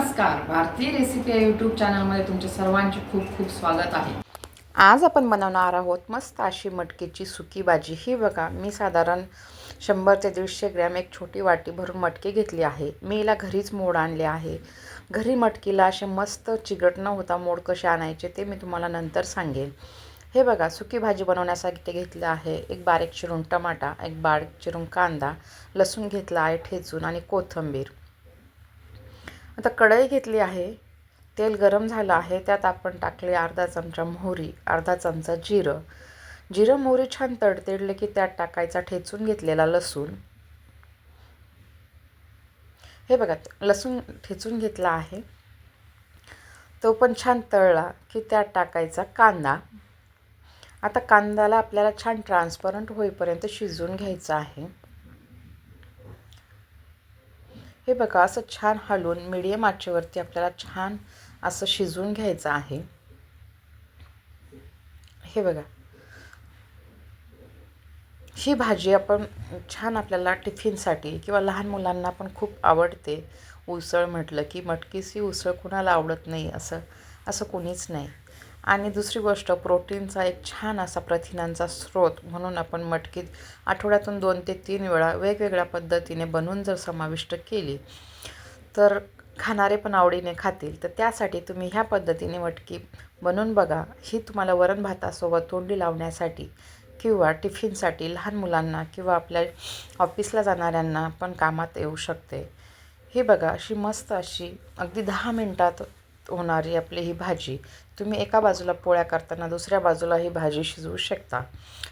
नमस्कार. भारतीय रेसिपी या यूट्यूब चॅनलमध्ये तुमचे सर्वांचे खूप खूप स्वागत आहे. आज आपण बनवणार आहोत मस्त अशी मटकीची सुकी भाजी. ही बघा मी साधारण शंभर ते दीडशे ग्रॅम एक छोटी वाटी भरून मटकी घेतली आहे. मी हिला घरीच मोड आणले आहे. घरी मटकीला असे मस्त चिकट न होता मोड कसे आणायचे ते मी तुम्हाला नंतर सांगेन हे बघा सुकी भाजी बनवण्यासाठी ते घेतलं आहे एक बारीक चिरून टमाटा एक बारीक चिरून कांदा लसूण घेतला आहे ठेचून आणि कोथिंबीर. आता कढई घेतली आहे तेल गरम झालं आहे त्यात आपण टाकले अर्धा चमचा मोहरी अर्धा चमचा जिरं. जिरं मोहरी छान तडतडले की त्यात टाकायचा ठेचून घेतलेला लसूण. हे बघा लसूण ठेचून घेतला आहे. तो पण छान तळला की त्यात टाकायचा कांदा. आता कांद्याला आपल्याला छान ट्रान्सपरंट होईपर्यंत शिजवून घ्यायचं आहे. हे बघा असं छान हलवून मिडियम आचेवरती आपल्याला छान असं शिजवून घ्यायचं आहे. हे बघा. ही भाजी आपण छान आपल्याला टिफिनसाठी किंवा लहान मुलांना पण खूप आवडते. उसळ म्हटलं की मटकीची उसळ कुणाला आवडत नाही असं असं कोणीच नाही. आणि दुसरी गोष्ट प्रोटीनचा एक छान असा प्रथिनांचा स्रोत म्हणून आपण मटकीत आठवड्यातून दोन ते तीन वेळा वेगवेगळ्या पद्धतीने बनवून जर समाविष्ट केली तर खाणारे पण आवडीने खातील. तर त्यासाठी तुम्ही ह्या पद्धतीने मटकी बनवून बघा. ही तुम्हाला वरण भातासोबत तोंडी लावण्यासाठी किंवा टिफिनसाठी लहान मुलांना किंवा आपल्या ऑफिसला जाणाऱ्यांना पण कामात येऊ शकते. हे बघा अशी मस्त अशी अगदी दहा मिनटात होणारी आपली ही भाजी. तुम्ही एका बाजूला पोळ्या करताना दुसऱ्या बाजूला ही भाजी शिजवू शकता.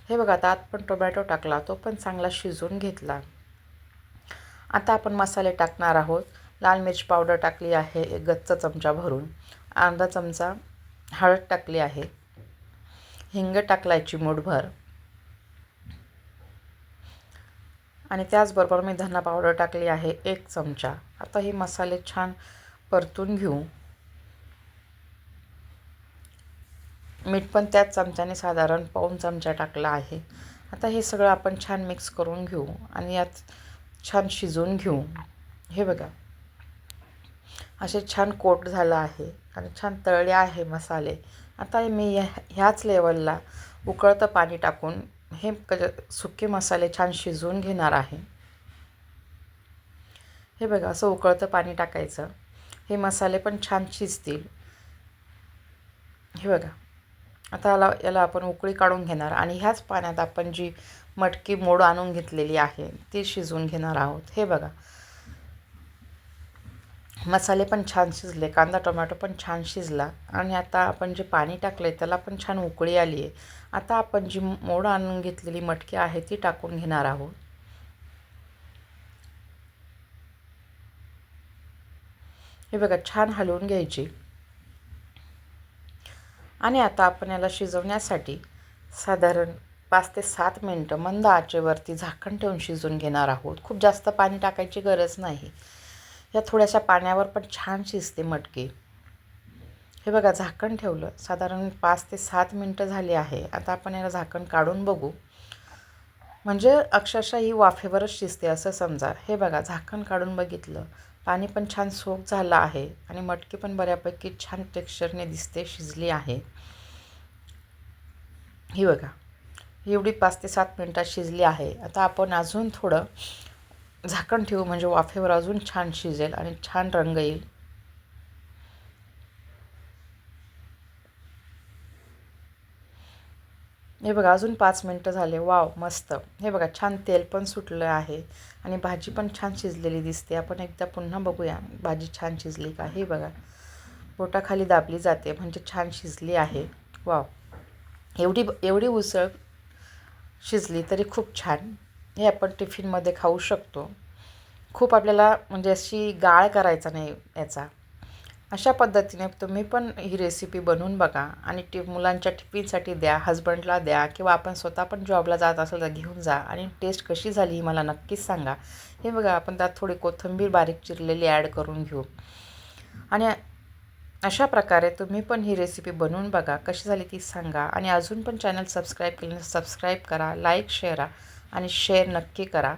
हे बघा आता आत पण टोमॅटो टाकला तो पण चांगला शिजवून घेतला. आता आपण मसाले टाकणार आहोत. लाल मिरच पावडर टाकली आहे एक गच्च चमचा भरून. अर्धा चमचा हळद टाकली आहे. हिंग टाकलायची मूठभर. आणि त्याचबरोबर मी धना पावडर टाकली आहे एक चमचा. आता हे मसाले छान परतून घेऊ. मीठ पण त्याच चमच्याने साधारण पाऊन चमचा टाकला आहे. आता हे सगळं आपण छान मिक्स करून घेऊ आणि यात छान शिजवून घेऊ. हे बघा. असे छान कोट झालं आहे आणि छान तळले आहे मसाले. आता मी ह्याच लेवलला उकळतं पाणी टाकून हे क सुके मसाले छान शिजवून घेणार आहे. हे बघा असं उकळतं पाणी टाकायचं. हे मसाले पण छान शिजतील. हे बघा. आता याला याला आपण उकळी काढून घेणार. आणि ह्याच पाण्यात आपण जी मटकी मोड आणून घेतलेली आहे ती शिजवून घेणार आहोत. हे बघा. मसाले पण छान शिजले कांदा टोमॅटो पण छान शिजला. आणि आता आपण जे पाणी टाकलं आहे त्याला पण छान उकळी आली आहे आता आपण जी मोड आणून घेतलेली मटकी आहे ती टाकून घेणार आहोत. हे बघा छान हलवून घ्यायची. आणि आता आपण याला शिजवण्यासाठी साधारण पाच ते सात मिनटं मंद आचेवरती झाकण ठेवून शिजून घेणार आहोत. खूप जास्त पाणी टाकायची गरज नाही. या थोड्याशा पाण्यावर पण छान शिजते मटकी. हे बघा झाकण ठेवलं. साधारण पाच ते सात मिनटं झाली आहे. आता आपण याला झाकण काढून बघू. म्हणजे अक्षरशः ही वाफेवरच शिजते असं समजा. हे बघा झाकण काढून बघितलं. पाणी पण छान सोक झालं आहे आणि मटकी पण बऱ्यापैकी छान टेक्स्चरने दिसते शिजली आहे. ही बघा एवढी पाच ते सात मिनटात शिजली आहे. आता आपण अजून थोडं झाकण ठेवू म्हणजे वाफेवर अजून छान शिजेल आणि छान रंग येईल. हे बघा अजून पाच मिनटं झाले. वाव मस्त. हे बघा छान तेल पण सुटलं आहे आणि भाजी पण छान शिजलेली दिसते. आपण एकदा पुन्हा बघूया भाजी छान शिजली का. हे बघा बोटाखाली दाबली जाते म्हणजे छान शिजली आहे. वाव. एवढी एवढी उसळ शिजली तरी खूप छान. हे आपण टिफिनमध्ये खाऊ शकतो. खूप आपल्याला म्हणजे अशी गाळ करायचा नाही याचा. अशा पद्धतीने तुम्ही पण ही रेसिपी बनवून बघा आणि टी मुलांच्या टिफिनसाठी द्या हजबंडला द्या किंवा आपण स्वतः पण जॉबला जात असेल तर घेऊन जा आणि टेस्ट कशी झाली ही मला नक्कीच सांगा. हे बघा आपण त्यात थोडी कोथिंबीर बारीक चिरलेली ॲड करून घेऊ. आणि अशा प्रकारे तुम्ही पण ही रेसिपी बनवून बघा कशी झाली ती सांगा आणि अजून पण चॅनल सबस्क्राईब केलं सबस्क्राईब करा लाईक शेअरा आणि शेअर नक्की करा.